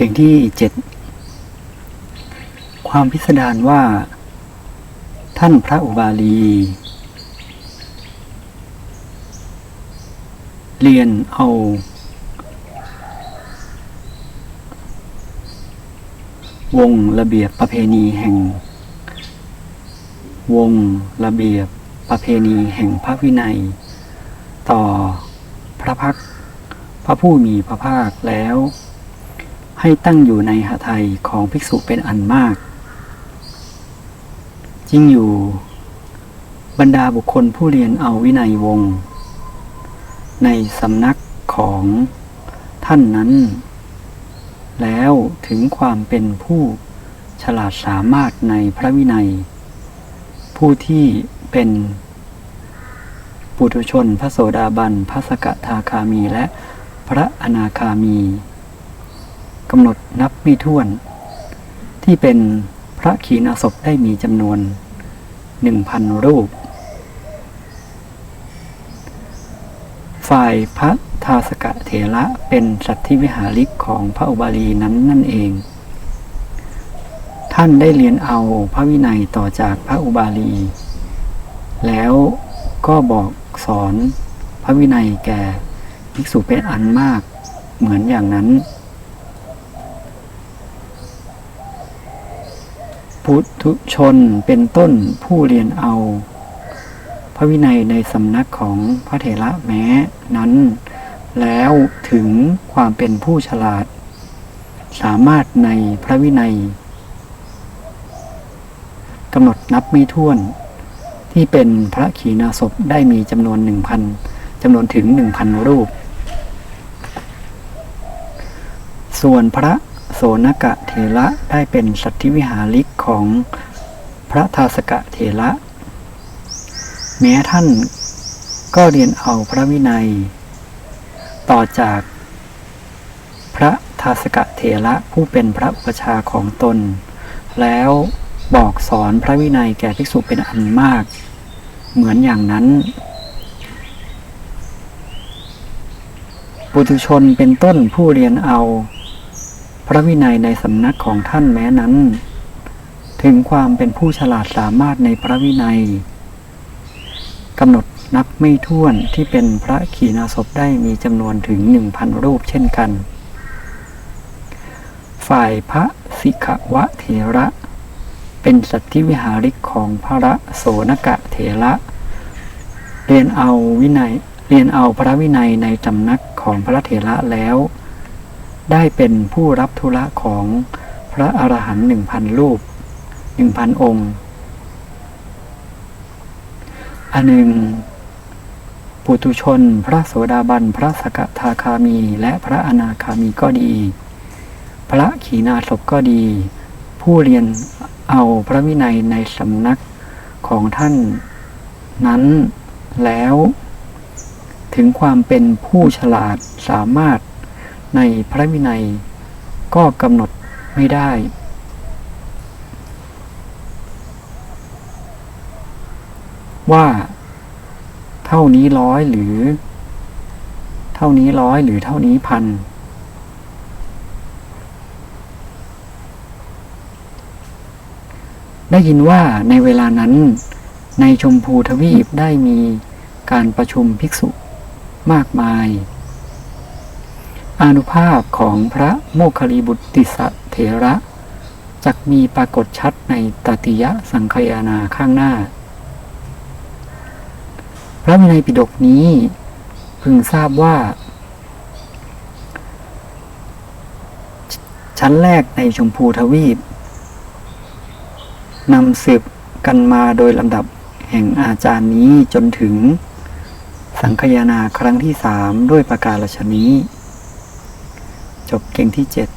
ก่งที่เจ็ดความพิสดารว่า ท่านพระอุบาลี เรียนเอา วงระเบียบประเพณีแห่ง วงระเบียบประเพณีแห่งพระวินัย ต่อพระพักพระผู้มีพระภาคแล้ว ให้ตั้งอยู่ในหทัยของภิกษุเป็นอันมาก จริงอยู่ บรรดาบุคคลผู้เรียนเอาวินัยวง ในสำนักของท่านนั้น แล้วถึงความเป็นผู้ฉลาดสามารถในพระวินัย ผู้ที่เป็นปุถุชนพระโสดาบัน พระสกทาคามีและพระอนาคามี กำหนดนับไม่ถ้วน ที่เป็นพระขีณาสพได้มีจำนวนหนึ่งพันรูป ฝ่ายพระทาสกะเถระเป็นสัตธิวิหาริกของพระอุบาลีนั้นนั่นเอง ท่านได้เรียนเอาพระวินัยต่อจากพระอุบาลี แล้วก็บอกสอนพระวินัยแก่ภิกษุเป็นอันมากเหมือนอย่างนั้น พุทธชนเป็นต้นผู้เรียนเอา พระวินัยในสำนักของพระเถระแม้นั้น แล้วถึงความเป็นผู้ฉลาด สามารถในพระวินัยกำหนดนับไม่ถ้วน ที่เป็นพระขีณาสพได้มีจำนวนหนึ่งพันจำนวนถึงหนึ่งพันรูป ส่วนพระ โสนกะเถระได้เป็นสัตธิวิหาริกของพระทาสกะเถระ แม้ท่านก็เรียนเอาพระวินัย ต่อจากพระทาสกะเถระผู้เป็นพระอุปชาของตน แล้วบอกสอนพระวินัยแก่ภิกษุเป็นอันมาก เหมือนอย่างนั้น ปุถุชนเป็นต้นผู้เรียนเอา พระวินัยในสำนักของท่านแม้นั้น ถึงความเป็นผู้ฉลาดสามารถในพระวินัยกำหนดนับไม่ถ้วนที่เป็นพระขีณาสพได้มีจำนวนถึงหนึ่งพันรูปเช่นกัน ฝ่ายพระสิกวะเถระ เป็นสัตธิวิหาริกของพระโสนกะเถระ เรียนเอาวินัยเรียนเอาพระวินัยในจำนักของพระเถระแล้ว ได้เป็นผู้รับธุระของพระอรหันต์หนึ่งพันรูปหนึ่งพันองค์ อันหนึ่ง ปุตุชน พระโสดาบัน พระสกทาคามี และพระอนาคามีก็ดี พระขีณาสพก็ดี ผู้เรียนเอาพระวินัยในสำนักของท่านนั้นแล้วถึงความเป็นผู้ฉลาดสามารถ ในพระวินัย ก็กำหนดไม่ได้ ว่า เท่านี้ร้อยหรือ เท่านี้ร้อยหรือเท่านี้พันได้ยินว่าในเวลานั้น ในชมพูทวีปได้มีการประชุมภิกษุมากมาย อานุภาพของพระโมคคิริบุตติสเถระจักมีปรากฏชัดในตติยสังคยานาข้างหน้า พระวินัยปิฎกนี้ พึงทราบว่า ชั้นแรกในชมพูทวีปนำสืบกันมาโดยลำดับแห่งอาจารย์นี้จนถึง สังคยานาครั้งที่สามด้วยประการฉนี้ จบเก่งที่เจ็ด